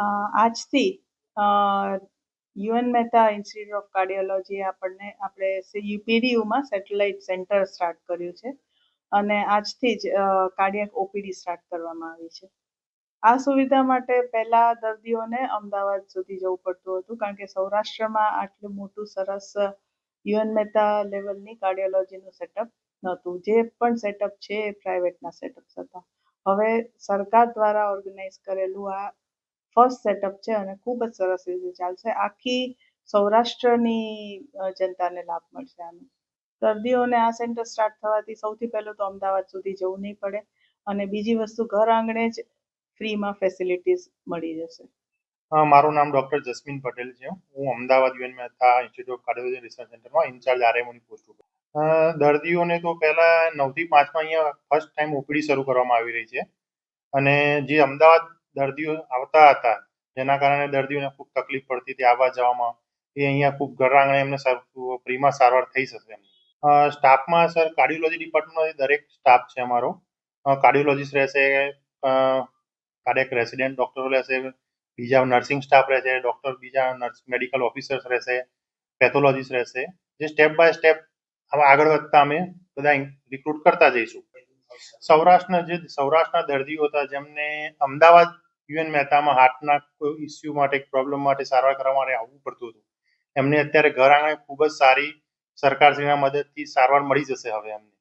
આજથી UN Mehta institute of cardiology આપણને, આપણે પીડીયુમાં સેટેલાઇટ સેન્ટર સ્ટાર્ટ કર્યું છે. અને આજથી જ કાર્ડિયક ઓપીડી સ્ટાર્ટ કરવામાં આવી છે. આ સુવિધા માટે પહેલા દર્દીઓને અમદાવાદ સુધી જવું પડતું હતું, કારણ કે સૌરાષ્ટ્રમાં આટલું મોટું સરસ યુએન મહેતા લેવલની કાર્ડિયોલોજીનું સેટઅપ નહોતું. જે પણ સેટઅપ છે એ પ્રાઇવેટના સેટઅપ્સ હતા. હવે સરકાર દ્વારા ઓર્ગેનાઇઝ કરેલું આ ફર્સ્ટ સેટઅપ છે અને ખૂબ જ સરસ રીતે ચાલશે આખી સૌરાષ્ટ્રની જનતાને લાભ મળશે આનો દર્દીઓને આ સેન્ટર સ્ટાર્ટ થવાથી સૌથી પહેલું તો અમદાવાદ સુધી જવું નહીં પડે અને બીજી વસ્તુ ઘર આંગણે જ ફ્રીમાં ફેસિલિટીઝ મળી જશે. મારું નામ ડોક્ટર જસ્મીન પટેલ છે. હું Ahmedabad UN Mehta institute of cardiology research સેન્ટરમાં ઇન્ચાર્જ આરએમઓની પોસ્ટ ઉપર. દર્દીઓને તો પહેલા નવથી પાંચમાં અહીંયા ફર્સ્ટ ટાઈમ ઓપીડી શરૂ કરવામાં આવી રહી છે. અને જે અમદાવાદ દર્દીઓ આવતા હતા. જેના કારણે દર્દીઓને ખૂબ તકલીફ પડતી હતી આવવા જવામાં. એ અહીંયા ખૂબ ઘર આંગણે એમને ફ્રીમાં સારવાર થઈ શકે એમની સ્ટાફમાં સર, કાર્ડિયોલોજી ડિપાર્ટમેન્ટનો દરેક સ્ટાફ છે અમારો. કાર્ડિયોલોજીસ્ટ રહેશે કાર્ડિયક રેસિડેન્ટ ડોક્ટરો રહેશે, બીજા નર્સિંગ સ્ટાફ રહેશે, ડોક્ટર, બીજા નર્સ, મેડિકલ ઓફિસર્સ રહેશે, પેથોલોજીસ્ટ રહેશે. જે સ્ટેપ બાય સ્ટેપ આગળ વધતા અમે બધા રિક્રુટ કરતા જઈશું. સૌરાષ્ટ્રના જે, સૌરાષ્ટ્રના દર્દીઓ હતા જેમને અમદાવાદ યુએન મહેતામાં હાર્ટના કોઈ ઇસ્યુ માટે પ્રોબ્લેમ માટે સારવાર કરવા માટે આવવું પડતું હતું. એમને અત્યારે ઘર આંગણે ખૂબ જ સારી સરકારશ્રીના મદદથી સારવાર મળી જશે હવે એમને.